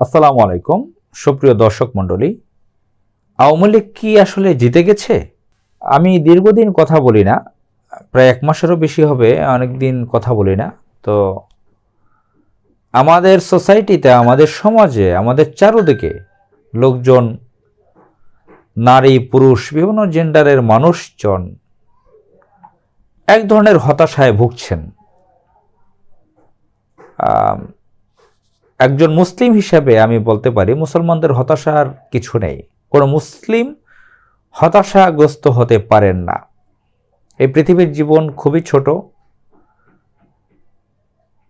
আসসালামু আলাইকুম, সুপ্রিয় দর্শক মণ্ডলী। আওয়ামী লীগ কি আসলে জিতে গেছে? আমি দীর্ঘদিন কথা বলি না, প্রায় এক মাসেরও বেশি হবে অনেক দিন কথা বলি না। তো আমাদের সোসাইটিতে, আমাদের সমাজে, আমাদের চারোদিকে লোকজন, নারী, পুরুষ, বিভিন্ন জেন্ডারের মানুষজন এক ধরনের হতাশায় ভুগছেন। একজন মুসলিম হিসেবে আমি বলতে পারি মুসলমানদের হতাশার কিছু নেই। কোনো মুসলিম হতাশাগ্রস্ত হতে পারেন না। এই পৃথিবীর জীবন খুবই ছোট।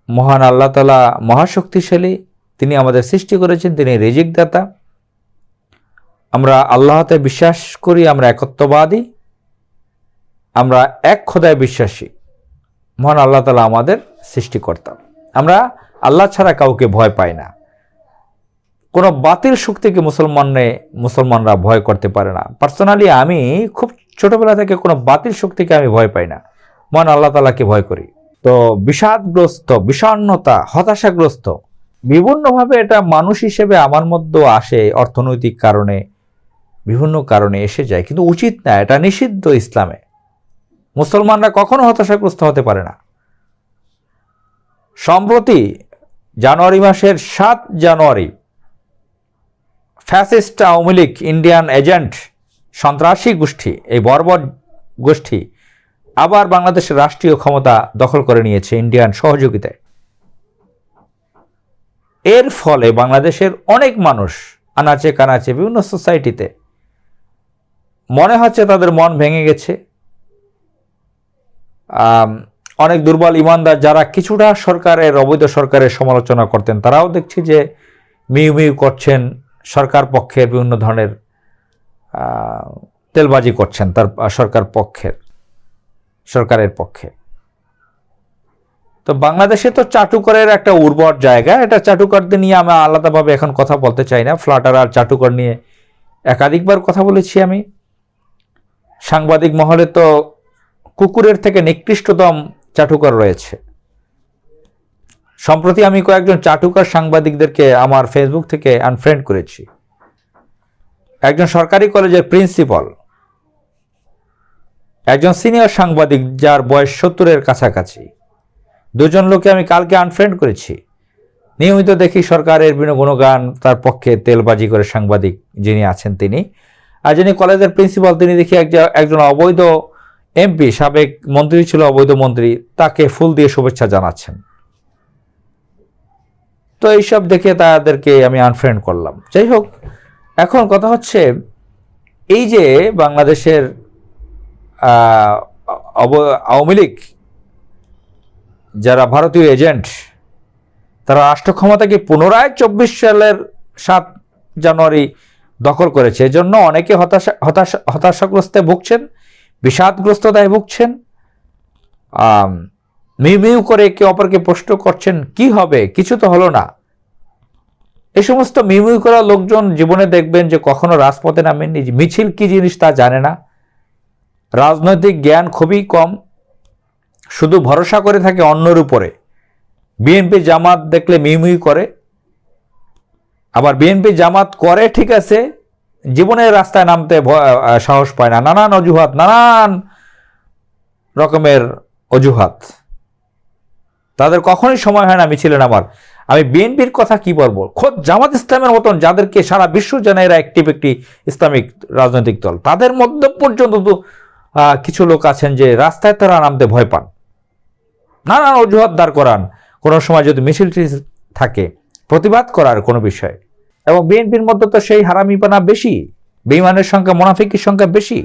মহান আল্লাহ তালা মহাশক্তিশালী। তিনি আমাদের সৃষ্টি করেছেন, তিনি রিজিক দাতা আমরা আল্লাহতে বিশ্বাস করি, আমরা একত্ববাদী। আমরা এক খোদায় বিশ্বাসী। মহান আল্লাহ তালা আমাদের সৃষ্টিকর্তা। আমরা আল্লাহ ছাড়া কাউকে ভয় পায় না। কোনো বাতিল শক্তিকে মুসলমানে, মুসলমানরা ভয় করতে পারে না। পার্সোনালি আমি খুব ছোটবেলা থেকে কোনো বাতিল শক্তিকে আমি ভয় পাই না। মন আল্লাহ তালাকে ভয় করি। তো বিষাদগ্রস্ত, বিষণ্ণতা, হতাশাগ্রস্ত, বিভিন্নভাবে এটা মানুষ হিসেবে আমার মধ্যে আসে, অর্থনৈতিক কারণে, বিভিন্ন কারণে এসে যায়। কিন্তু উচিত না, এটা নিষিদ্ধ ইসলামে। মুসলমানরা কখনো হতাশাগ্রস্ত হতে পারে না। সম্প্রতি জানুয়ারি মাসের সাত জানুয়ারি, fascist Awami League Indian agent সন্ত্রাসী গোষ্ঠী, এই বর্বর গোষ্ঠী আবার বাংলাদেশের রাষ্ট্রীয় ক্ষমতা দখল করে নিয়েছে ইন্ডিয়ান সহযোগিতায় এর ফলে বাংলাদেশের অনেক মানুষ আনাচে কানাচে বিভিন্ন সোসাইটিতে মনে হচ্ছে তাদের মন ভেঙে গেছে। অনেক দুর্বল ইমানদার যারা কিছুটা সরকারের, অবৈধ সরকারের সমালোচনা করতেন, তারাও দেখছি যে মিউ মিউ করছেন, সরকার পক্ষের বিভিন্ন ধরনের তেলবাজি করছেন তার সরকার পক্ষের, সরকারের পক্ষে। তো বাংলাদেশে তো চাটুকরের একটা উর্বর জায়গা, এটা চাটুকরদের নিয়ে আমি আলাদাভাবে এখন কথা বলতে চাই না, ফ্লাটার আর চাটুকর নিয়ে একাধিকবার কথা বলেছি আমি। সাংবাদিক মহলে তো কুকুরের থেকে নিকৃষ্টতম চাটুকর রয়েছে। সম্প্রতি আমি কয়েকজন চাটুকার সাংবাদিকদেরকে আমার ফেসবুক থেকে আনফ্রেন্ড করেছি। একজন সরকারি কলেজের প্রিন্সিপাল একজন সিনিয়র সাংবাদিক যার বয়স সত্তরের কাছাকাছি। দুজন লোককে আমি কালকে আনফ্রেন্ড করেছি। নিয়মিত দেখি সরকারের বিভিন্ন গুণগান তার পক্ষে তেলবাজি করে সাংবাদিক যিনি আছেন তিনি, আর যিনি কলেজের প্রিন্সিপাল তিনি দেখি একজন- একজন অবৈধ এমপি, সাবেক মন্ত্রী ছিল, অবৈধ মন্ত্রী, তাকে ফুল দিয়ে শুভেচ্ছা জানাচ্ছেন। তো এইসব দেখে তাদেরকে আমি আনফ্রেন্ড করলাম। যাই হোক, এখন কথা হচ্ছে, এই যে বাংলাদেশের আওয়ামী লীগ, যারা ভারতীয় এজেন্ট, তারা রাষ্ট্র ক্ষমতাকে পুনরায় চব্বিশ সালের সাত জানুয়ারি দখল করেছে। এজন্য অনেকে হতাশা হতাশা, হতাশাগ্রস্তে ভুগছেন। বিষাদগ্রস্ততায় ভুগছেন। মিউ মিউ করে একে অপরকে প্রশ্ন করছেন, কি হবে? কিছু তো হলো না। এই সমস্ত মিউ মিউ করা লোকজন জীবনে দেখবেন যে কখনো রাজপথে নামেননি মিছিল কি জিনিস তা জানে না। রাজনৈতিক জ্ঞান খুবই কম, শুধু ভরসা করে থাকে অন্যর উপরে। বিএনপি জামাত দেখলে মিউ মিউ করে। আবার বিএনপি জামাত করে, ঠিক আছে জীবনের রাস্তায় নামতে সাহস পায় না। নানান অজুহাত, নানান রকমের অজুহাত। তাদের কখনোই সময় হয় না মিছিলেন আমার আমি বিএনপির কথা কি বলব? খোদ জামাত ইসলামের মতন যাদেরকে সারা বিশ্ব জানে এরা অ্যাক্টিভ একটি ইসলামিক রাজনৈতিক দল। তাদের মধ্যে পর্যন্ত তো কিছু লোক আছেন যে রাস্তায় তারা নামতে ভয় পান। নানান অজুহাত দাঁড় করান। কোনো সময় যদি মিছিল থাকে, প্রতিবাদ করার কোনো বিষয়। এবং বিএনপির মধ্যে তো সেই হারামিপানা বেশি, বেইমানের সংখ্যা, মোনাফিকের সংখ্যা বেশি।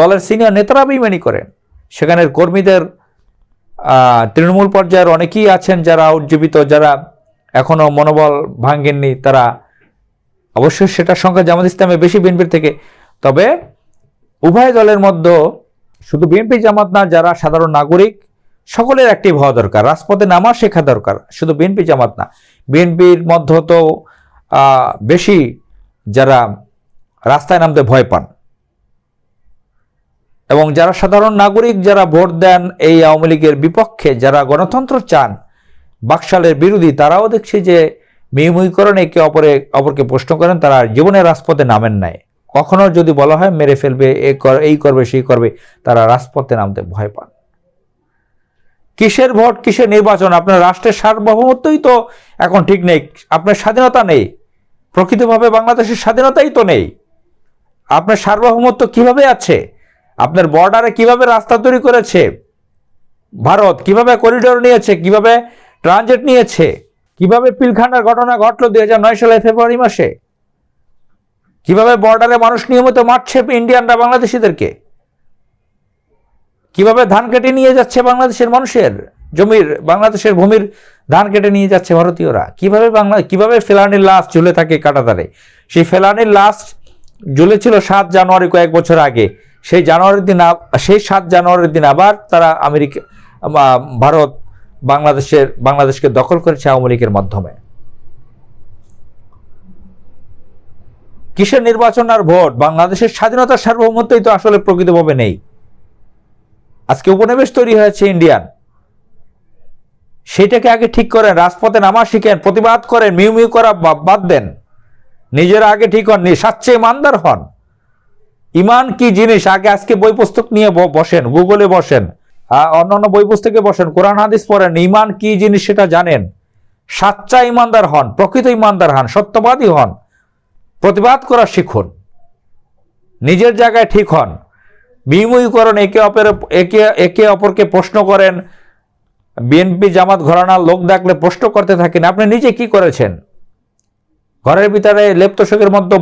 দলের সিনিয়র নেতারা বেইমানি করেন। সেখানের কর্মীদের তৃণমূল পর্যায়ের অনেকেই আছেন যারা উজ্জীবিত, যারা এখনও মনোবল ভাঙ্গেননি তারা অবশ্যই সেটার সংখ্যা জামাত ইসলামে বেশি বিএনপির থেকে। তবে উভয় দলের মধ্যে শুধু বিএনপি জামাত না, যারা সাধারণ নাগরিক, সকলের অ্যাক্টিভ হওয়া দরকার। রাজপথে নামা শেখা দরকার। শুধু বিএনপি জামাত না। বিএনপির মধ্যে তো বেশি যারা রাস্তায় নামতে ভয় পান এবং যারা সাধারণ নাগরিক যারা ভোট দেন এই আওয়ামী লীগের বিপক্ষে, যারা গণতন্ত্র চান বাকশালের বিরোধী, তারাও দেখছি যে মিউমিকরণ একে অপরে, অপরকে প্রশ্ন করেন, তারা জীবনের রাজপথে নামেন নাই। কখনো যদি বলা হয় মেরে ফেলবে, এ কর, এই করবে, সেই করবে, তারা রাজপথে নামতে ভয় পান। কিসের ভোট, কিসের নির্বাচন? আপনার রাষ্ট্রের সার্বভৌমত্বই তো এখন ঠিক নেই, আপনার স্বাধীনতা নেই। প্রকৃতভাবে বাংলাদেশের স্বাধীনতাই তো নেই। আপনার সার্বভৌমত্ব কীভাবে আছে? আপনার বর্ডারে কীভাবে রাস্তা তৈরি করেছে? ভারত কীভাবে করিডোর নিয়েছে? কীভাবে ট্রানজিট নিয়েছে? কীভাবে পিলখানার ঘটনা ঘটলো দুই হাজার নয় সালে ফেব্রুয়ারি মাসে? কীভাবে বর্ডারে মানুষ নিয়মিত মারছে ইন্ডিয়ানরা বাংলাদেশিদেরকে? কীভাবে ধান কেটে নিয়ে যাচ্ছে বাংলাদেশের মানুষের জমির, বাংলাদেশের ভূমির ধান কেটে নিয়ে যাচ্ছে ভারতীয়রা। কীভাবে বাংলা কীভাবে ফেলানির লাশ ঝুলে থাকে কাটাতারে? সেই ফেলানির লাশ ঝুলেছিল সাত জানুয়ারি কয়েক বছর আগে। সেই জানুয়ারির দিন সেই সাত জানুয়ারির দিন আবার তারা আমেরিকা ভারত বাংলাদেশের বাংলাদেশকে দখল করেছে আওয়ামী লীগের মাধ্যমে। কিসের নির্বাচন আর ভোট? বাংলাদেশের স্বাধীনতার সার্বভৌমত্বই তো আসলে প্রকৃতভাবে নেই। আজকে উপনিবেশ তৈরি হয়েছে ইন্ডিয়ান। সেটাকে আগে ঠিক করেন রাজপথে নামা শিখেন প্রতিবাদ করেন মিউ মিউ করা বাদ দেন। নিজেরা আগে ঠিক হন সাচ্চে ইমানদার হন। ইমান কি জিনিস? আগে আজকে বই পুস্তক নিয়ে বসেন গুগলে বসেন আহ, অন্যান্য বই পুস্তকে বসেন কোরআন হাদিস পড়েন ইমান কি জিনিস সেটা জানেন। সাচ্চা ইমানদার হন প্রকৃত ইমানদার হন সত্যবাদী হন প্রতিবাদ করা শিখুন। নিজের জায়গায় ঠিক হন। বিমুখীকরণ একে অপরের একে একে অপরকে প্রশ্ন করেন বিএনপি জামাত ঘরানার লোক ডাকলে প্রশ্ন করতে থাকেন, আপনি নিজে কি করেছেন? ঘরের ভিতরে লেপ্তশোকের মধ্যে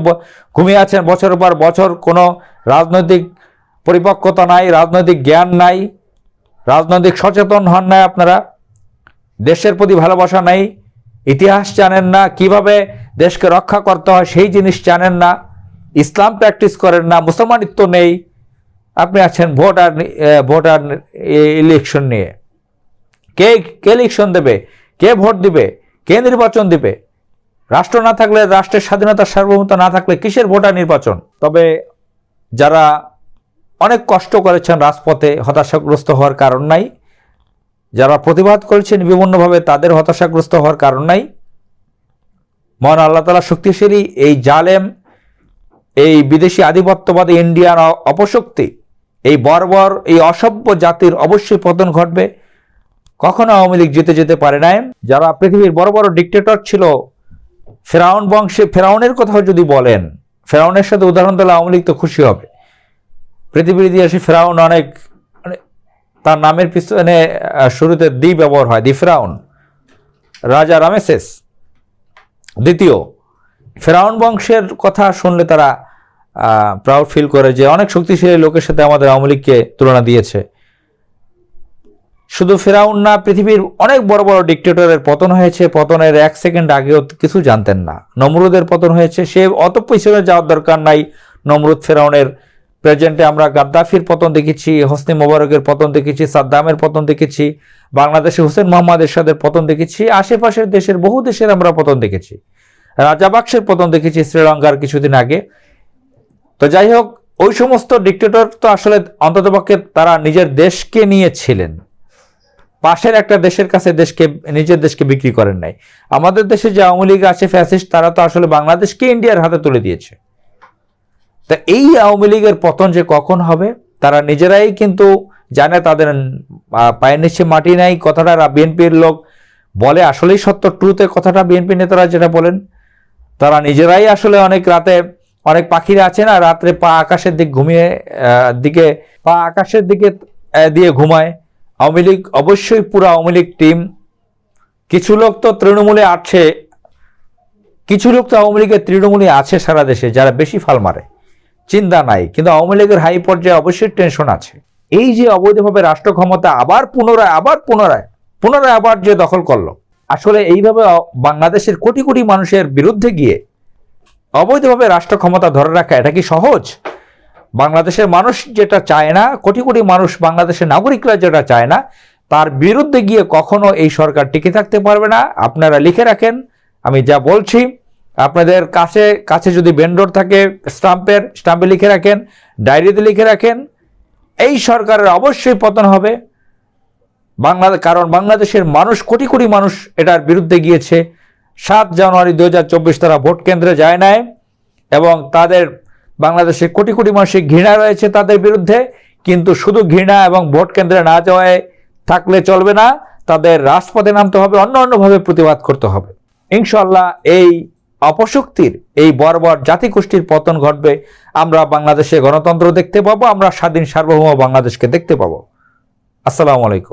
ঘুমিয়ে আছেন বছর পর বছর, কোনো রাজনৈতিক পরিপক্কতা নাই, রাজনৈতিক জ্ঞান নাই, রাজনৈতিক সচেতন হন নাই আপনারা, দেশের প্রতি ভালোবাসা নাই, ইতিহাস জানেন না, কীভাবে দেশকে রক্ষা করতে হয় সেই জিনিস জানেন না, ইসলাম প্র্যাকটিস করেন না, মুসলমানিত্ব নেই, আপনি আছেন ভোট আর ভোট আর ইলেকশন নিয়ে। কে কে ইলেকশন দেবে? কে ভোট দিবে? কে নির্বাচন দিবে? রাষ্ট্র না থাকলে রাষ্ট্রের স্বাধীনতার সার্বভৌমত্ব না থাকলে কিসের ভোটার নির্বাচন? তবে যারা অনেক কষ্ট করেছেন রাজপথে হতাশাগ্রস্ত হওয়ার কারণ নাই, যারা প্রতিবাদ করেছেন বিভিন্নভাবে তাদের হতাশাগ্রস্ত হওয়ার কারণ নাই। মহান আল্লাহ তালা শক্তিশালী এই জালেম, এই বিদেশি আধিপত্যবাদী ইন্ডিয়ান অ- অপশক্তি, এই বর্বর, এই অসভ্য জাতির অবশ্যই পতন ঘটবে। কখনো আওয়ামী লীগ জিতে যেতে পারে নাই। যারা পৃথিবীর বড় বড় ডিক্টেটর ছিল, ফেরাউন বংশে, ফেরাউনের কথাও যদি বলেন, ফেরাউনের সাথে উদাহরণ দিলে আওয়ামী লীগ তো খুশি হবে। পৃথিবীর ইতিহাসে ফেরাউন অনেক মানে তার নামের পিছনে শুরুতে দি ব্যবহার হয়, দি ফেরাউন। রাজা রামেসেস দ্বিতীয়। ফেরাউন বংশের কথা শুনলে তারা প্রাউড ফিল করে যে অনেক শক্তিশালী লোকের সাথে আমাদের আওয়ামী লীগকে তুলনা দিয়েছে। শুধু ফেরাউন না, পৃথিবীর অনেক বড় বড় ডিক্টেটরের পতন হয়েছে। পতনের এক সেকেন্ড আগেও কিছু জানতেন না। নমরুদের পতন হয়েছে। সে অত পিছনে যাওয়ার দরকার নাই। নমরুদ ফেরাউনের প্রেজেন্টে আমরা গাদ্দাফির পতন দেখেছি, হোসনি মোবারকের পতন দেখেছি, সাদ্দামের পতন দেখেছি, বাংলাদেশে হোসেন মোহাম্মদ এরশাদের পতন দেখেছি, আশেপাশের দেশের বহু দেশের আমরা পতন দেখেছি। রাজাবাক্সের পতন দেখেছি শ্রীলঙ্কার কিছুদিন আগে। তো যাই হোক, ওই সমস্ত ডিক্টেটর তো আসলে অন্ততপক্ষে তারা নিজের দেশকে নিয়েছিলেন। পাশের একটা দেশের কাছে দেশকে, নিজের দেশকে বিক্রি করেন নাই। আমাদের দেশে যে আওয়ামী লীগ আছে, ফ্যাসিস্ট, তারা তো আসলে বাংলাদেশকে ইন্ডিয়ার হাতে তুলে দিয়েছে। তা এই আওয়ামী লীগের পতন যে কখন হবে, তারা নিজেরাই কিন্তু জানে, তাদের পায়ের নিচে মাটি নাই, কথাটা বিএনপির লোক বলে, আসলেই সত্য ট্রুতে কথাটা বিএনপি নেতারা যেটা বলেন, তারা নিজেরাই আসলে অনেক রাতে, অনেক পাখিরা আছে না, রাত্রে পা আকাশের দিক ঘুমিয়ে দিকে, পা আকাশের দিকে দিয়ে ঘুমায়। আওয়ামী লীগ অবশ্যই পুরো আওয়ামী লীগ টিম কিছু লোক তো তৃণমূলে আছে, কিছু লোক তো আওয়ামী লীগের তৃণমূলে আছে সারা দেশে, যারা বেশি ফাল মারে। চিন্তা নাই, কিন্তু আওয়ামী লীগের হাই পর্যায়ে অবশ্যই টেনশন আছে। এই যে অবৈধভাবে রাষ্ট্র ক্ষমতা আবার পুনরায় আবার পুনরায় পুনরায় আবার যে দখল করল, আসলে এইভাবে বাংলাদেশের কোটি কোটি মানুষের বিরুদ্ধে গিয়ে অবৈধভাবে রাষ্ট্র ক্ষমতা ধরে রাখা, এটা কি সহজ? বাংলাদেশের মানুষ যেটা চায় না, কোটি কোটি মানুষ বাংলাদেশের নাগরিকরা যেটা চায় না, তার বিরুদ্ধে গিয়ে কখনো এই সরকার টিকে থাকতে পারবে না। আপনারা লিখে রাখেন, আমি যা বলছি। আপনাদের কাছে কাছে যদি ভেন্ডর থাকে স্টাম্পের স্টাম্পে লিখে রাখেন ডায়েরিতে লিখে রাখেন। এই সরকারের অবশ্যই পতন হবে। বাংলাদেশ কারণ বাংলাদেশের মানুষ, কোটি কোটি মানুষ এটার বিরুদ্ধে গিয়েছে। সাত জানুয়ারি দু হাজার চব্বিশ তারা ভোট কেন্দ্রে যায় নাই এবং তাদের বাংলাদেশে কোটি কোটি মানুষের ঘৃণা রয়েছে তাদের বিরুদ্ধে, কিন্তু শুধু ঘৃণা এবং ভোট কেন্দ্রে না যাওয়ায় থাকলে চলবে না, তাদের রাজপথে নামতে হবে, অন্য অন্যভাবে প্রতিবাদ করতে হবে। ইনশাল্লাহ এই অপশক্তির, এই বর্বর জাতিগোষ্ঠীর পতন ঘটবে। আমরা বাংলাদেশে গণতন্ত্র দেখতে পাবো, আমরা স্বাধীন সার্বভৌম বাংলাদেশকে দেখতে পাবো। আসসালামু আলাইকুম।